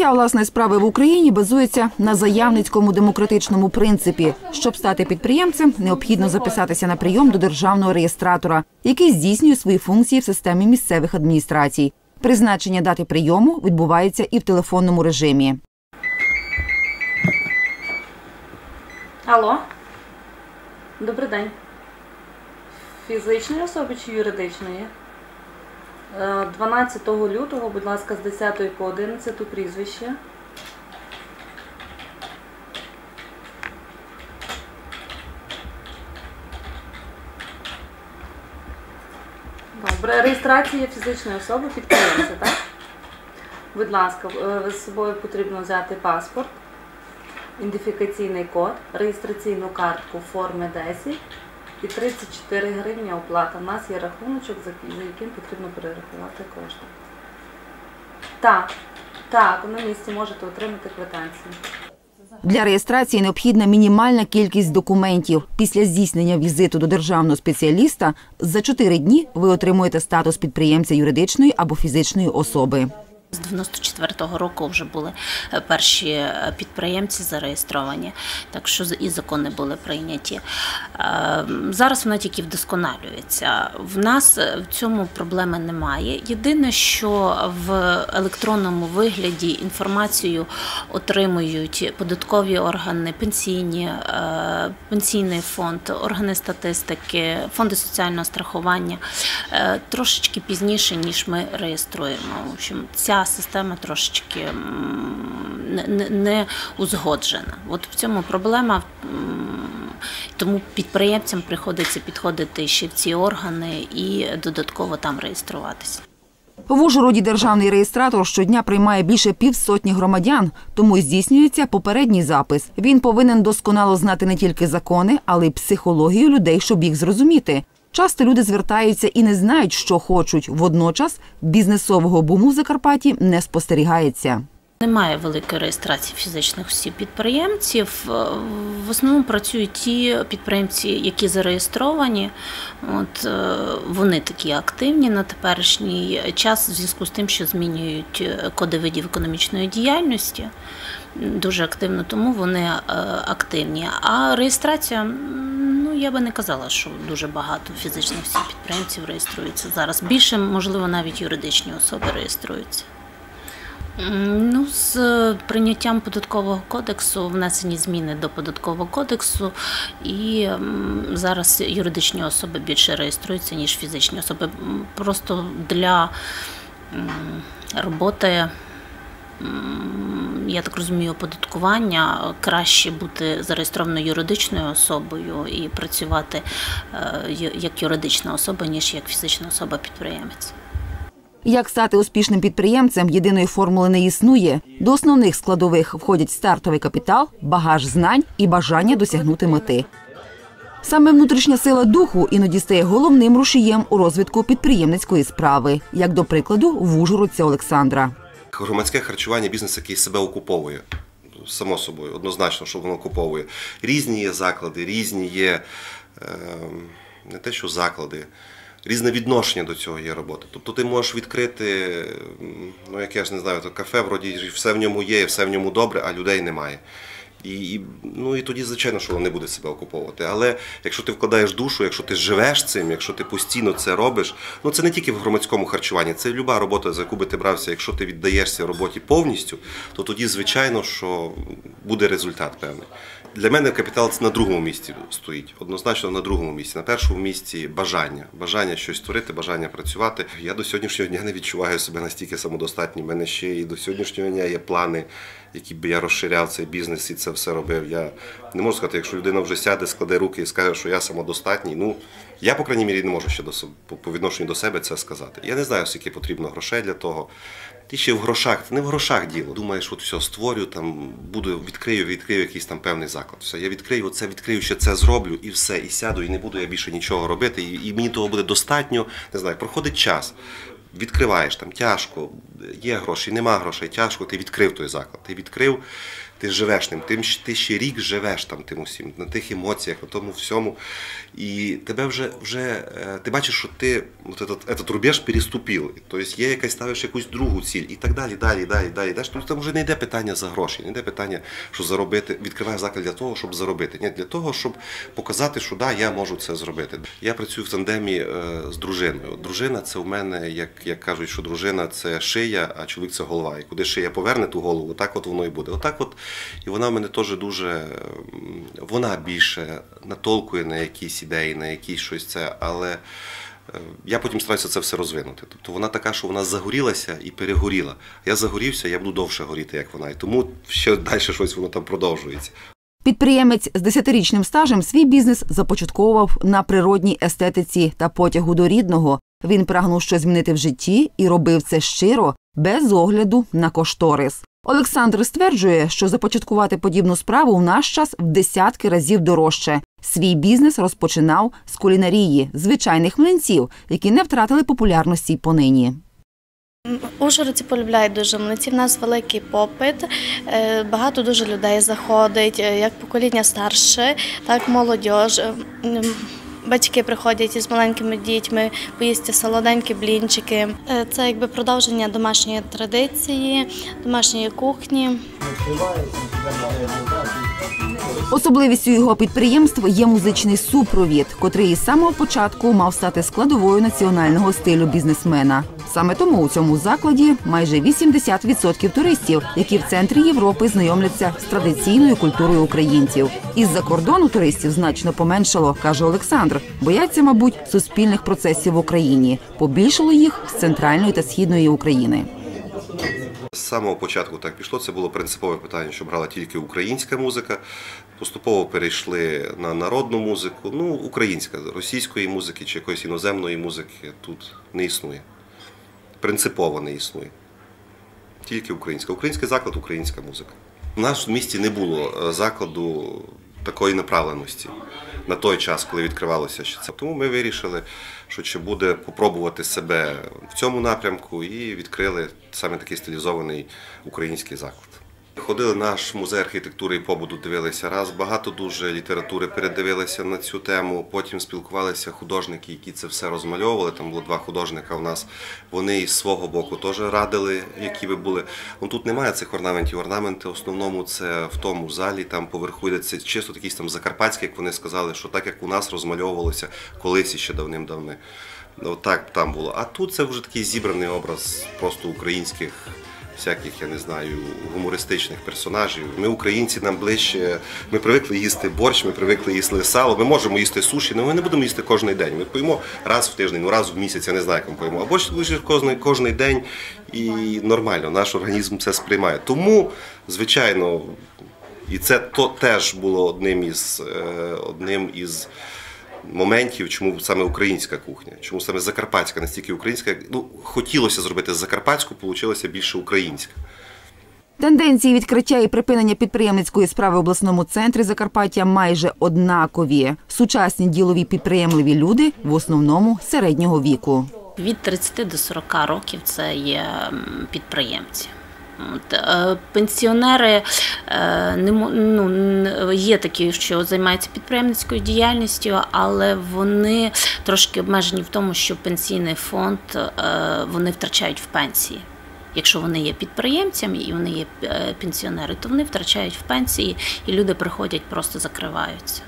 Відкриття власної справи в Україні базується на заявницькому демократичному принципі. Щоб стати підприємцем, необхідно записатися на прийом до державного реєстратора, який здійснює свої функції в системі місцевих адміністрацій. Призначення дати прийому відбувається і в телефонному режимі. Алло. Добрий день. Фізичної особи чи юридичної? Е, 12 лютого, будь ласка, з 10 по 11 прізвище. Добре. Реєстрація фізичної особи підприємця, так? Будь ласка, е, з собою потрібно взяти паспорт ідентифікаційний код, реєстраційну картку форми 10 і 34 гривні оплата. У нас є рахуночок, за яким потрібно перерахувати кошти. Так, так, на місці можете отримати квитанцію. Для реєстрації необхідна мінімальна кількість документів. Після здійснення візиту до державного спеціаліста за 4 дні ви отримуєте статус підприємця юридичної або фізичної особи. З 94-го року вже були е, перші е, підприємці зареєстровані, так що і закони були прийняті. Е, Зараз вона тільки вдосконалюється. В нас в цьому проблеми немає. Єдине, що в електронному вигляді інформацію отримують податкові органи, пенсійні, пенсійний фонд, органи статистики, фонди соціального страхування трошечки пізніше, ніж ми реєструємо. В общем, ця система трошечки не, узгоджена. От в цьому проблема. Тому підприємцям приходиться підходити ще в ці органи і додатково там реєструватися. В Ужгороді державний реєстратор щодня приймає більше півсотні громадян, тому здійснюється попередній запис. Він повинен досконало знати не тільки закони, але й психологію людей, щоб їх зрозуміти. Часто люди звертаються і не знають, що хочуть. Водночас бізнесового буму в Закарпатті не спостерігається. Немає великої реєстрації фізичних осіб підприємців. Е, В основному працюють ті підприємці, які зареєстровані. От е, вони такі активні на теперішній час в зв'язку з тим, що змінюють е, коди видів економічної діяльності. Дуже активно, тому вони активні. А реєстрація, я би не казала, що дуже багато фізичних осіб підприємців реєструється зараз. Більше, можливо, навіть юридичні особи реєструються. Ну, з е, прийняттям податкового кодексу внесені зміни до податкового кодексу, і зараз юридичні особи більше реєструються, ніж фізичні особи. Просто для роботи, я так розумію, оподаткування краще бути зареєстрованою юридичною особою і працювати е, як юридична особа, ніж як фізична особа-підприємець. Як стати успішним підприємцем, єдиної формули не існує. До основних складових входять стартовий капітал, багаж знань і бажання досягнути мети. Саме внутрішня сила духу іноді стає головним рушієм у розвитку підприємницької справи, як до прикладу в Ужгородця Олександра. Громадське харчування бізнес, який себе окуповує. Само собою, однозначно, що воно окуповує. Різні є заклади, різні є е, не те, що заклади, різне відношення до цього є роботи. Тобто ти можеш відкрити, ну як я ж не знаю, то кафе, вроді все в ньому є, все в ньому добре, а людей немає. І, і, ну, і тоді, звичайно, що воно не буде себе окуповувати. Але якщо ти вкладаєш душу, якщо ти живеш цим, якщо ти постійно це робиш, ну це не тільки в громадському харчуванні, це люба робота, за яку би ти брався. Якщо ти віддаєшся роботі повністю, то тоді, звичайно, що буде результат певний. Для мене капітал це на другому місці стоїть. Однозначно на другому місці. На першому місці бажання. Бажання щось створити, бажання працювати. Я до сьогоднішнього дня не відчуваю себе настільки самодостатнім. У мене ще і до сьогоднішнього дня є плани, які би я розширяв цей бізнес і це все робив. Я не можу сказати, якщо людина вже сяде, складе руки і скаже, що я самодостатній. Ну я, по крайній мірі, не можу ще до по- відношенню до себе це сказати. Я не знаю, скільки потрібно грошей для того. Ти ще в грошах, не в грошах діло. Думаєш, от все створю, там буду, відкрию, відкрию якийсь там певний заклад. Все, я відкрию, оце відкрию, ще це зроблю, і все, і сяду, і не буду я більше нічого робити. І, і мені того буде достатньо. Не знаю, проходить час. Відкриваєш там тяжко, є гроші, нема грошей, тяжко. Ти відкрив той заклад. Ти відкрив, ти живеш тим щ- ти ще рік живеш там тим усім, на тих емоціях, на тому всьому. І тебе вже вже е, ти бачиш, що ти от этот, этот рубеж переступив. Тобто є якась ставиш якусь другу ціль і так далі, далі, далі, далі. Тобто там вже не йде питання за гроші, не йде питання, що заробити. Відкриваєш заклад для того, щоб заробити. Ні, для того, щоб показати, що да, я можу це зробити. Я працюю в тандемі е, з дружиною. Дружина це у мене, як, як кажуть, що дружина це шия, а чоловік це голова. І куди шия поверне ту голову, так от воно і буде. Отак от. І вона мене теж дуже вона більше натолкує на якісь ідеї, на якісь щось це, але. е, Я потім стараюся це все розвинути. Тобто вона така, що вона загорілася і перегоріла. Я загорівся, я буду довше горіти, як вона. І тому ще далі щось воно там продовжується. Підприємець з десятирічним стажем свій бізнес започатковував на природній естетиці та потягу до рідного. Він прагнув щось змінити в житті і робив це щиро, без огляду на кошторис. Олександр стверджує, що започаткувати подібну справу в наш час в десятки разів дорожче. Свій бізнес розпочинав з кулінарії, звичайних млинців, які не втратили популярності й понині. Ужгородці полюбляють дуже млинці. В нас великий попит. е, Багато дуже людей заходить, е, як покоління старше, так молодь. Батьки приходять із маленькими дітьми, поїсти солоденькі блінчики. Е, Це якби продовження домашньої традиції, домашньої кухні. Особливістю його підприємства є музичний супровід, котрий із самого початку мав стати складовою національного стилю бізнесмена. Саме тому у цьому закладі майже 80% туристів, які в центрі Європи знайомляться з традиційною культурою українців. Із-за кордону туристів значно поменшало, каже Олександр. Бояться, мабуть, суспільних процесів в Україні. Побільшало їх з центральної та східної України. З самого початку так пішло. Це було принципове питання, що брала тільки українська музика. Поступово перейшли на народну музику. Ну, українська, російської музики чи якоїсь іноземної музики тут не існує. Принципово не існує. Тільки українська. Український заклад, українська музика. У нас в місті не було е, закладу такої направленості на той час, коли відкривалося ще це. Тому ми вирішили, що чи буде попробувати себе в цьому напрямку, і відкрили саме такий стилізований український заклад. Ходили наш музей архітектури і побуду, дивилися раз. Багато дуже літератури передивилися на цю тему. Потім спілкувалися художники, які це все розмальовували. Там було два художника. У нас вони із свого боку теж радили, які би були. Ну тут немає цих орнаментів. Орнаменти в основному це в тому залі. Там поверху йде це чисто якісь там закарпатські, як вони сказали, що так як у нас розмальовувалося колись ще давним-давни. Ну так там було. А тут це вже такий зібраний образ просто українських всяких, я не знаю, гумористичних персонажів. Ми, українці, нам ближче. Ми привикли їсти борщ, ми привикли їсти сало. Ми можемо їсти суші, але ми не будемо їсти кожен день. Ми поїмо раз в тиждень, ну раз в місяць, я не знаю, як ми поїмо. А борщ лише кожен, кожен день і нормально, наш організм це сприймає. Тому, звичайно, і це то теж було одним із е, одним із моментів, чому саме українська кухня, чому саме закарпатська, настільки українська. Ну, хотілося зробити закарпатську, вийшло більше українська. Тенденції відкриття і припинення підприємницької справи в обласному центрі Закарпаття майже однакові. Сучасні ділові підприємливі люди в основному середнього віку. Від 30 до 40 років це є підприємці. Е, пенсіонери е, не ну, є такі, що займаються підприємницькою діяльністю, але вони трошки обмежені в тому, що пенсійний фонд е, вони втрачають в пенсії. Якщо вони є підприємцями і вони є пенсіонери, то вони втрачають в пенсії, і люди приходять, просто закриваються.